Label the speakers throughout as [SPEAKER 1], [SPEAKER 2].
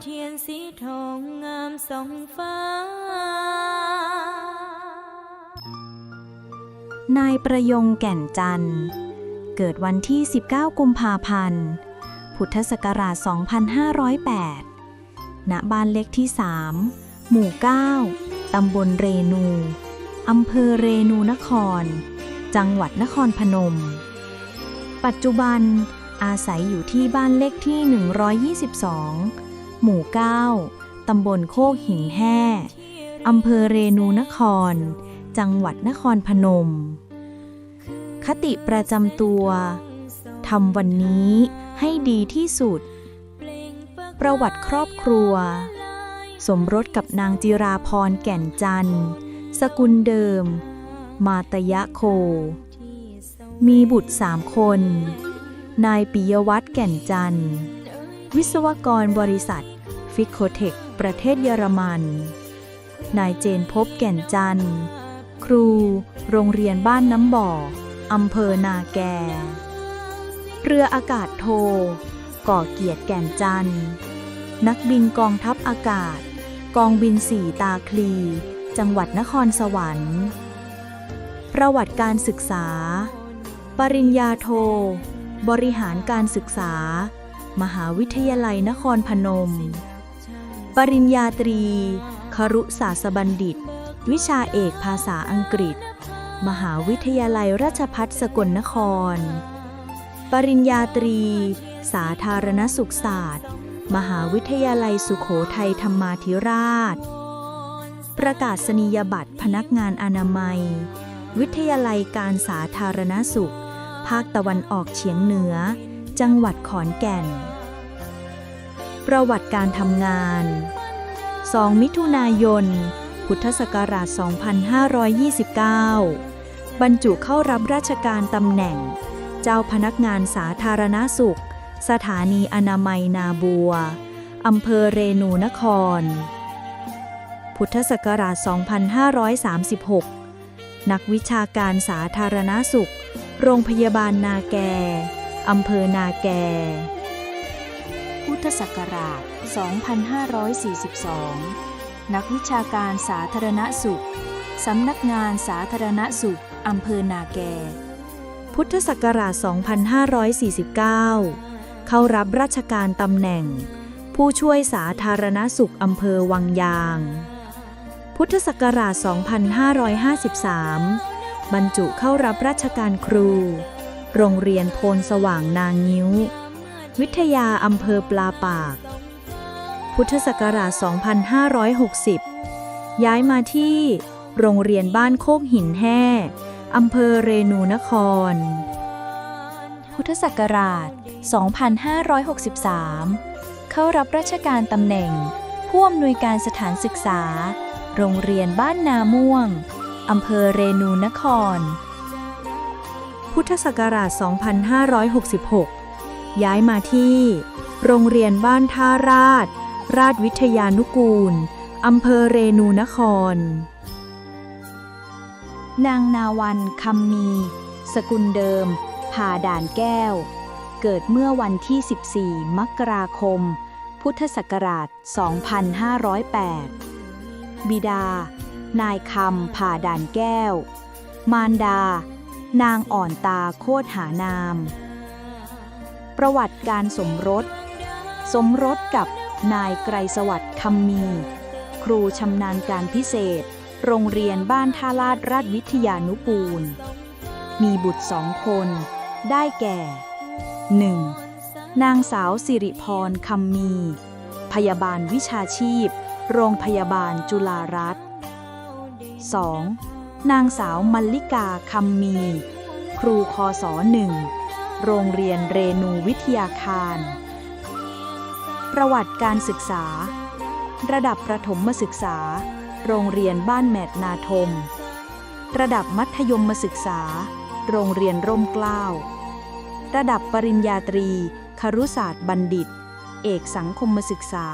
[SPEAKER 1] เทียนสีทองงามสองฟ้า
[SPEAKER 2] นายประยงแก่นจันทร์ เกิดวันที่ 19 กุมภาพันธ์ พุทธศักราช 2508 ณ บ้านเล็กที่ 3 หมู่ 9 ตำบลเรนู อำเภอเรนูนคร จังหวัดนครพนม ปัจจุบันอาศัยอยู่ที่บ้านเลขที่ 122 หมู่ 9 ตำบลโคกหินแห่อำเภอเรนูนคร จังหวัดนครพนม คติประจำตัว ทำวันนี้ให้ดีที่สุด ประวัติครอบครัว สมรสกับนางจิราพรแก่นจันทร์ สกุลเดิม มาตยะโค มีบุตรสามคน นายปิยวัฒน์แก่นจันทร์ วิศวกรบริษัท ฟิกโคเทค ประเทศเยอรมัน นายเจนพบแก่นจันทร์ ครู โรงเรียนบ้านน้ำบ่อ อำเภอนาแก เรืออากาศโท ก่อเกียรติแก่นจันทร์ นักบินกองทัพอากาศ กองบินสี่ตาคลี จังหวัดนครสวรรค์ ประวัติการศึกษา ปริญญาโท บริหารการศึกษา มหาวิทยาลัยนครพนม ปริญญาตรี ครุศาสบัณฑิต วิชาเอกภาษาอังกฤษ มหาวิทยาลัยราชพัฒสกลนคร ปริญญาตรี สาธารณสุขศาสตร์ มหาวิทยาลัยสุขโขทัยธรรมาธิราช ประกาศนียบัตรพนักงานอนามัย วิทยาลัยการสาธารณสุข ภาคตะวันออกเฉียงเหนือ จังหวัดขอนแก่น ประวัติการทำงาน 2 มิถุนายน พุทธศักราช 2529 บรรจุเข้ารับราชการตำแหน่ง เจ้าพนักงานสาธารณสุข สถานีอนามัยนาบัว อำเภอเรนูนคร พุทธศักราช 2536 นักวิชาการสาธารณสุข โรงพยาบาลนาแก อำเภอนาแก พุทธศักราช 2542 นักวิชาการสาธารณสุข สำนักงานสาธารณสุข อำเภอนาแก พุทธศักราช 2549 เข้ารับราชการตำแหน่ง ผู้ช่วยสาธารณสุข อำเภอวังยาง พุทธศักราช 2553 บรรจุเข้ารับราชการครู โรงเรียนโพนสว่างนางงิ้ว วิทยาอำเภอปลาปาก พุทธศักราช 2560 ย้ายมาที่โรงเรียนบ้านโคกหินแห่อำเภอเรนูนคร พุทธศักราช 2563 เข้ารับราชการตำแหน่ง ผู้อำนวยการสถานศึกษา โรงเรียนบ้านนาม่วง อำเภอเรนูนคร พุทธศักราช 2566 ย้ายมาที่ โรงเรียนบ้านท่าราช ราชวิทยานุกูล อำเภอเรนูนคร นางนาวันคำมี สกุลเดิม ผ่าด่านแก้ว เกิดเมื่อวันที่ 14 มกราคม พุทธศักราช 2508 บิดา นายคำผ่าด่านแก้ว มารดา นางอ่อนตาโคตหานาม ประวัติการสมรส สมรสกับนายไกรสวัสดิ์คำมี ครูชำนาญการพิเศษ โรงเรียนบ้านท่าลาดราชวิทยานุกูล มีบุตรสองคน ได้แก่ 1. นางสาวสิริพรคำมี พยาบาลวิชาชีพ โรงพยาบาลจุฬารัตน์ 2. นางสาวมัลลิกาคำมี ครูคศหนึ่ง โรงเรียนเรนูวิทยาคาร ประวัติการศึกษา ระดับประถมศึกษา โรงเรียนบ้านแมดนาทม ระดับมัธยมศึกษา โรงเรียนร่มเกล้า ระดับปริญญาตรี ครุศาสตร์บัณฑิต เอกสังคมศึกษา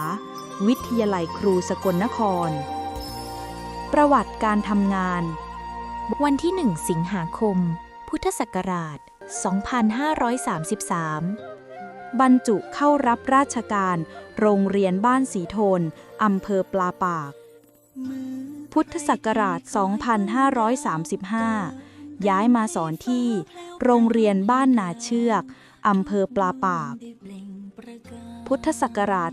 [SPEAKER 2] วิทยาลัยครูสกลนคร ประวัติการทำงาน วันที่ 1 สิงหาคม พุทธศักราช 2533 บรรจุเข้ารับราชการ โรงเรียนบ้านสีโทน อำเภอปลาปาก พุทธศักราช 2535 ย้ายมาสอนที่ โรงเรียนบ้านนาเชือก อำเภอปลาปาก พุทธศักราช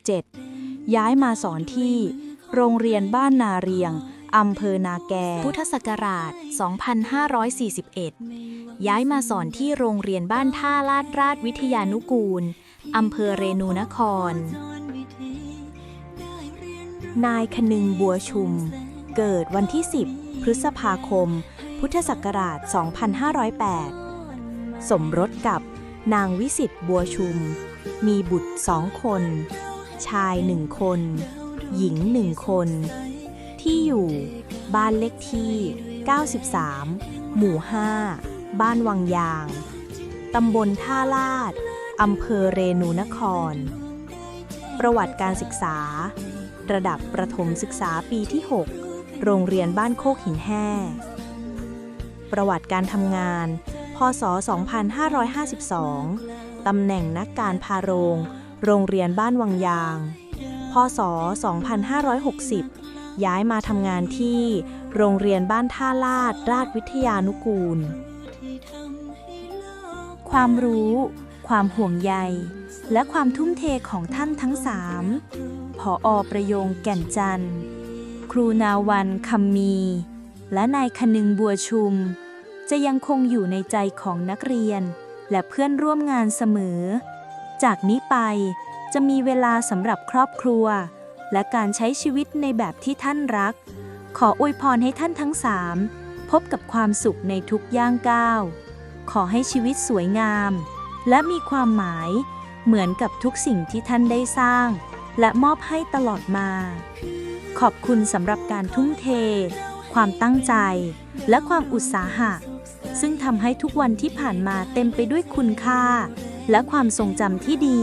[SPEAKER 2] 2537 ย้ายมาสอนที่ โรงเรียนบ้านนาเรียง อำเภอนาแก พุทธศักราช 2541 ย้ายมาสอนที่โรงเรียนบ้านท่าลาดราชวิทยานุกูล อำเภอเรนูนคร นายคนึงบัวชุม เกิดวันที่ 10 พฤษภาคม พุทธศักราช 2508 สมรสกับนางวิสิตบัวชุม มีบุตรสองคน ชายหนึ่งคน หญิงหนึ่งคน ที่อยู่ บ้านเลขที่ 93 หมู่ 5 บ้านวังยาง ตำบลท่าลาด อำเภอเรนูนคร ประวัติการศึกษา ระดับประถมศึกษาปีที่ 6 โรงเรียนบ้านโคกหินแห่ประวัติการทำงาน พศ 2552 ตำแหน่งนักการพาโรง โรงเรียนบ้านวังยาง พศ 2560 ย้ายมาทำงานที่โรงเรียนบ้านท่าลาด ราชวิทยานุกูล ความรู้ ความห่วงใย และความทุ่มเทของท่านทั้งสามผออประโยงแก่นจันทร์ ครูนาวันคำมี และนายคนึงบัวชุม จะยังคงอยู่ในใจของนักเรียน และเพื่อนร่วมงานเสมอ จากนี้ไปจะมีเวลาสำหรับครอบครัว และการใช้ชีวิตในแบบที่ท่านรัก ขออวยพรให้ท่านทั้งสามพบกับความสุขในทุกย่างก้าว ขอให้ชีวิตสวยงาม และมีความหมายเหมือนกับทุกสิ่งที่ท่านได้สร้าง และมอบให้ตลอดมา ขอบคุณสำหรับการทุ่มเท ความตั้งใจ และความอุตสาหะ ซึ่งทำให้ทุกวันที่ผ่านมาเต็มไปด้วยคุณค่า และความทรงจำที่ดี